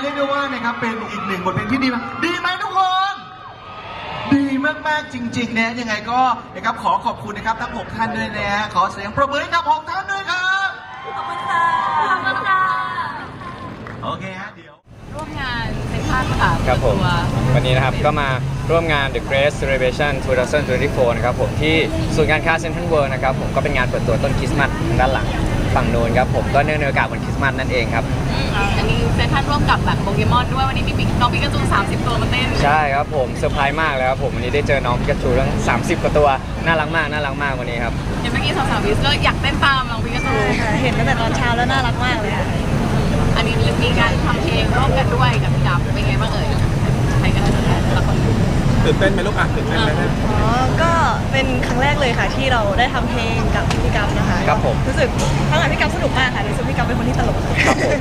ได้ว่านะครับเป็นอีกหนึ่งบทเพลงที่ดีมากดีไหมทุกคน ดีมากๆจริงๆนะยังไงก็นะครับขอขอบคุณนะครับทั้ง 6 ท่านด้วยนะฮะขอเสียงประมือให้กับ6ท่านด้วยครับ ขอบคุณค่ะ ขอบคุณค่ะ โอเคฮะเดี๋ยว ร่วมงานเซ็นทรัลค่ะครับผม เปิดตัววันนี้นะครับก็มาร่วมงาน The Great Celebration 2024 นะครับผมที่ศูนย์การค้าเซ็นทรัลเวิลด์นะครับผมก็เป็นงานเปิดตัวต้นคริสต์มาสทางด้านหลัง ฝั่งโน้นครับผมก็เนื่องในโอกาสวันคริสต์มาสนั่นเองครับอืมอันนี้เซ็นทรัลร่วมกับแบบโปเกมอนด้วยวันนี้มีน้องปิกาจู30 ตัวมาเต้นใช่ครับผมเซอร์ไพรส์มากเลยครับผมวันนี้ได้เจอน้องพิกาจูทั้ง30 กว่าตัว น่ารักมากน่ารักมากวันนี้ครับเห็นเมื่อกี้สาวๆวิสก็อยากเต้นตามน้องปิกาจูใช่ค่ะเห็นตั้งแต่ตอนเช้าแล้วน่ารักมากเลยค่ะอันนี้มีการทำเพลงร่วมกันด้วยกับพี่ดับเป็นไงบ้างเอ่ยใครกันแต่ละคนตื่นเต้นไหมลูกอะตื่นเต้นไหมอ๋อ เลยค่ะที่เราได้ทำเพลงกับพี่กัฟนะคะครับผม รู้สึกทั้งหลายพี่กัฟสนุกมากค่ะรู้สึกพี่กัฟเป็นคนที่ตลกครับผม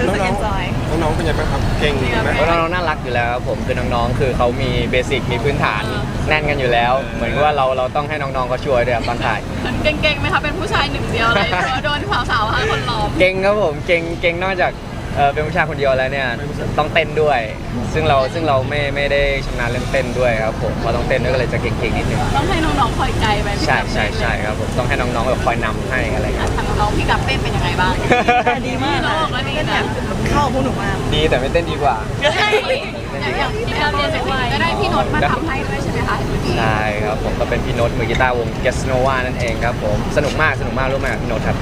รู้สึกน้เอองนจอยๆน้องๆเป็นยังไงบ้างครับ เก่งไหม เพราะน้องๆน่ารักอยู่แล้วครับผมคือน้องๆ คือเขามีเบสิกมีพื้นฐานแน่นกันอยู่แล้ว เหมือนว่าเราเราต้องให้น้องๆเขาช่วยด้วยครับตอนถ่ายเก่งๆไหมคะ เป็นผู้ชายหนึ่งเดียวเลยโดนสาวๆห้าคนล้อม เก่งครับผมเก่งเก่งนอกจาก เอ่อเป็นผู้ชายคนเดียวแล้วเนี่ยต้องเต้นด้วย ซึ่งเราซึ่งเราไม่ไม่ได้ชำนาญเรื่องเต้นด้วยครับผมพอต้องเต้นด้วยก็เลยจะเก่งๆนิดนึงต้องให้น้องๆคอยไกลไปพี่ใช่ดับใช่ใช่ครับผมต้องให้น้องๆแบบคอยนำให้อะไรอย่างเงี้ยทางน้องพี่กับเต้นเป็นยังไงบ้างดีมากโลค่ะกแล้วนี่นะเข้ากับพวกหนูมากดีแต่ไม่เต้นดีกว่าอย่างที่เราเรียนจากก็ได้พี่นนท์มาทำให้ด้วยใช่ไหมคะใช่ครับผมก็เป็นพี่โน้ตมือกีตาร์วง g e s n o v a นั่นเองครับผมสนุกมากสนุกมากร่วมงานกับพี่โน้ตครับ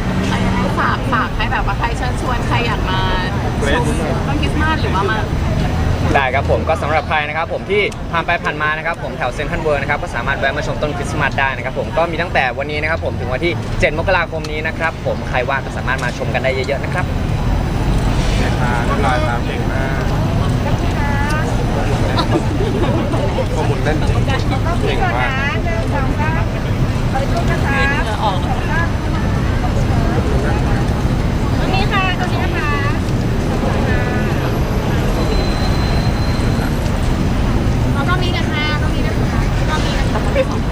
ฝากฝากให้แบบว่าใครเชิญชวนใครอยากมาชมต้นคริสต์มาสหรือว่ามา ได้ครับผมก็สำหรับใครนะครับผมที่ผ่านไปผ่านมานะครับผมแถวเซ็นทรัลเวิร์นะครับก็สามารถแวะมาชมต้นคริสต์มาสได้นะครับผมก็มีตั้งแต่วันนี้นะครับผมถึงวันที่ 7 มกราคมนี้นะครับผมใครว่างก็สามารถมาชมกันได้เยอะๆนะครับ เรียบร้อยเรียบร้อยครับเก่งมากข้อมูลแน่นจริงเก่งมาก ออก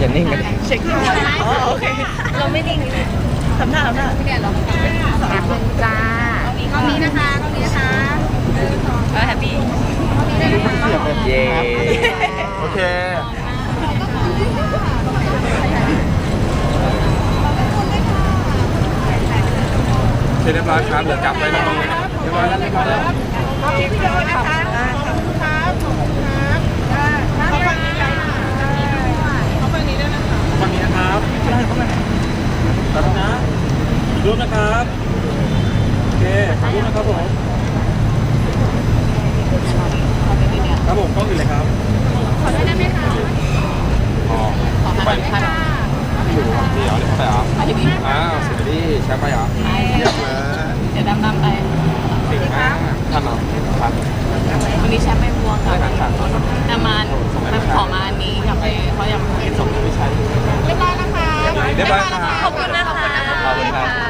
อย่านิ่งกันเช็คที่ไหนอ๋อโอเคเราไม่นิ่งทำหน้าทำหน้าเนี่ยเราแอบลงจ้าก็มีนะคะก็มีนะคะเออแฮปปี้เย้โอเคโอเคเรียบร้อยครับเหลือกลับไว้น้องๆเลยนะครับเรียบร้อยแล้วเรียบร้อยแล้วฝั่ง รูปนะครับ โอเครูปนะครับผม ครับผมกล้องอยู่เลยครับ ขอได้ไหมคะขอขอไปค่ะอยู่ที่อ๋อที่เขไปอ๋ออ้าวสวัสดีแชมป์ไปอ๋อเยี่ยมเลยเดี๋ยวดำดำไปถึท่านเหรอครับวันนี้แชมป์ไปบวงกับน้ำมันขอมาอันนี้อยากไปเขาอยากไปส่งไม่ใช่เรียบร้อยนะคะเรียบร้อยนะคะขอบคุณนะคะขอบคุณนะคะ